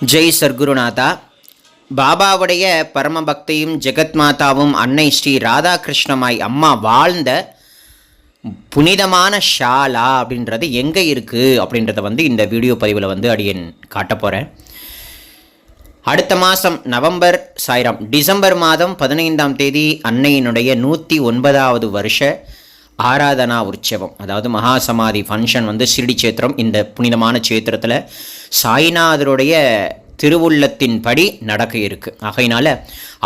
ஜெய் சர்க்குருநாதா பாபாவுடைய பரமபக்தியும் ஜெகத்மாதாவும் அன்னை ஸ்ரீ ராதாகிருஷ்ணமாய் அம்மா வாழ்ந்த புனிதமான ஷாலா அப்படின்றது எங்கே இருக்குது அப்படின்றத வந்து இந்த வீடியோ பதிவில் வந்து அடியன் காட்ட போகிறேன் அடுத்த மாதம் நவம்பர் சாயிரம் டிசம்பர் மாதம் பதினைந்தாம் தேதி அன்னையினுடைய நூற்றி ஒன்பதாவது வருஷ ஆராதனா உற்சவம். அதாவது மகா சமாதி ஃபங்க்ஷன் வந்து ஷிரடி சேத்திரம் இந்த புனிதமான சேத்திரத்தில் சாய்நாதருடைய திருவுள்ளத்தின்படி நடக்க இருக்குது ஆகையினால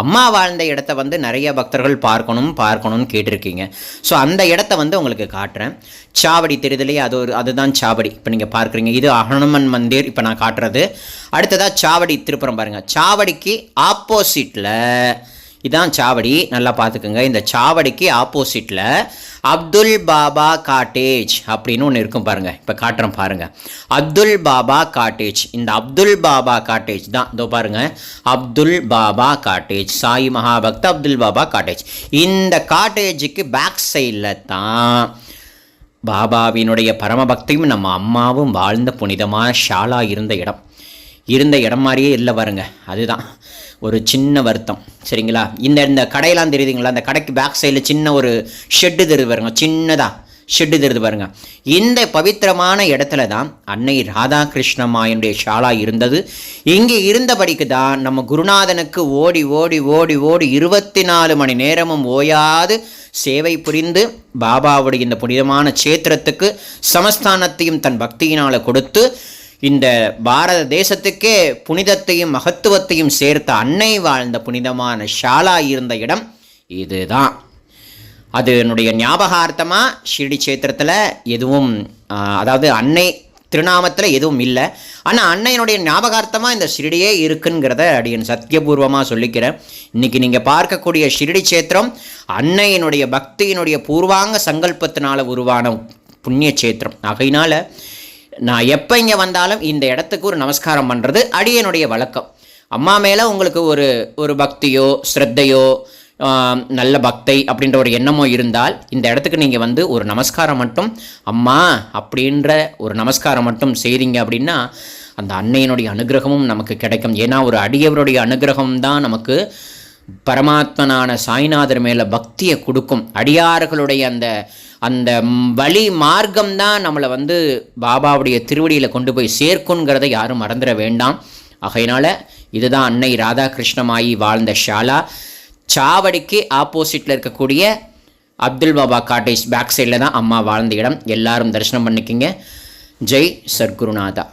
அம்மா வாழ்ந்த இடத்த வந்து நிறைய பக்தர்கள் பார்க்கணும் பார்க்கணும்னு கேட்டிருக்கீங்க. ஸோ அந்த இடத்த வந்து உங்களுக்கு காட்டுறேன். சாவடி தெரிதலையே அது ஒரு அதுதான் சாவடி. இப்போ நீங்கள் பார்க்குறீங்க இது ஹனுமன் மந்திர் இப்போ நான் காட்டுறது. அடுத்ததாக சாவடி திருப்புறம் பாருங்கள் சாவடிக்கு ஆப்போசிட்டில் இதான் சாவடி. நல்லா பார்த்துக்குங்க. இந்த சாவடிக்கு ஆப்போசிட்டில் அப்துல் பாபா காட்டேஜ் அப்படின்னு ஒன்று இருக்கும் பாருங்கள் இப்போ காட்டுறோம் பாருங்கள் அப்துல் பாபா காட்டேஜ் இந்த அப்துல் பாபா காட்டேஜ் தான். இதோ பாருங்கள் அப்துல் பாபா காட்டேஜ் சாய் மகாபக்த அப்துல் பாபா காட்டேஜ் இந்த காட்டேஜுக்கு பேக் சைடில் தான் பாபாவினுடைய பரமபக்தியும் நம்ம அம்மாவும் வாழ்ந்த புனிதமான ஷாலா இருந்த இடம். இருந்த இடம் மாதிரியே இல்லை பாருங்க. அதுதான். ஒரு சின்ன வருத்தம் சரிங்களா? இந்த இந்த கடையெல்லாம் தெரியுதுங்களா? அந்த கடைக்கு பேக் சைடில் சின்ன ஒரு ஷெட்டு தெரியுது பாருங்க சின்னதாக ஷெட்டு தெரியுது பாருங்க. இந்த பவித்திரமான இடத்துல தான் அன்னை ராதாகிருஷ்ணமாயனுடைய ஷாலா இருந்தது. இங்கே இருந்தபடிக்கு தான் நம்ம குருநாதனுக்கு ஓடி ஓடி ஓடி ஓடி இருபத்தி நாலு மணி நேரமும் ஓயாது சேவை புரிந்து பாபாவுடைய இந்த புனிதமான சேத்திரத்துக்கு சமஸ்தானத்தையும் தன் பக்தியினால் கொடுத்து இந்த பாரத தேசத்துக்கே புனிதத்தையும் மகத்துவத்தையும் சேர்த்த அன்னை வாழ்ந்த புனிதமான ஷாலா இருந்த இடம் இதுதான். அது என்னுடைய ஞாபகார்த்தமாக ஷிரடி சேத்திரத்தில் எதுவும் அதாவது அன்னை திருநாமத்தில் எதுவும் இல்லை. ஆனால் அன்னையினுடைய ஞாபகார்த்தமாக இந்த ஷிரடியே இருக்குங்கிறத அடியன் சத்தியபூர்வமாக சொல்லிக்கிறேன். இன்றைக்கி நீங்கள் பார்க்கக்கூடிய ஷிரடி சேத்திரம் அன்னையினுடைய பக்தியினுடைய பூர்வாங்க சங்கல்பத்தினால் உருவான புண்ணிய சேத்திரம் ஆகையினால் நான் எப்போ இங்கே வந்தாலும் இந்த இடத்துக்கு ஒரு நமஸ்காரம் பண்ணுறது அடியனுடைய வழக்கம். அம்மா மேலே உங்களுக்கு ஒரு ஒரு பக்தியோ ஸ்ரத்தையோ நல்ல பக்தை அப்படின்ற ஒரு எண்ணமோ இருந்தால் இந்த இடத்துக்கு நீங்கள் வந்து ஒரு நமஸ்காரம் மட்டும் அம்மா அப்படின்ற ஒரு நமஸ்காரம் மட்டும் செய்தீங்க அப்படின்னா அந்த அன்னையினுடைய அனுகிரகமும் நமக்கு கிடைக்கும். ஏன்னா ஒரு அடியவருடைய அனுகிரகம் தான் நமக்கு பரமாத்மனான சாய்நாதர் மேலே பக்தியை கொடுக்கும். அடியார்களுடைய அந்த அந்த வழி மார்க்கம் தான் நம்மளை வந்து பாபாவுடைய திருவடியில் கொண்டு போய் சேர்க்குங்கிறதை யாரும் மறந்துட வேண்டாம். ஆகையினால இதுதான் அன்னை ராதாகிருஷ்ணமாயி வாழ்ந்த ஷாலா. சாவடிக்கு ஆப்போசிட்டில் இருக்கக்கூடிய அப்துல் பாபா காட்டேஜ் பேக் சைடில் தான் அம்மா வாழ்ந்த இடம். எல்லாரும் தரிசனம் பண்ணிக்கிங்க. ஜெய் சர்க்குருநாதா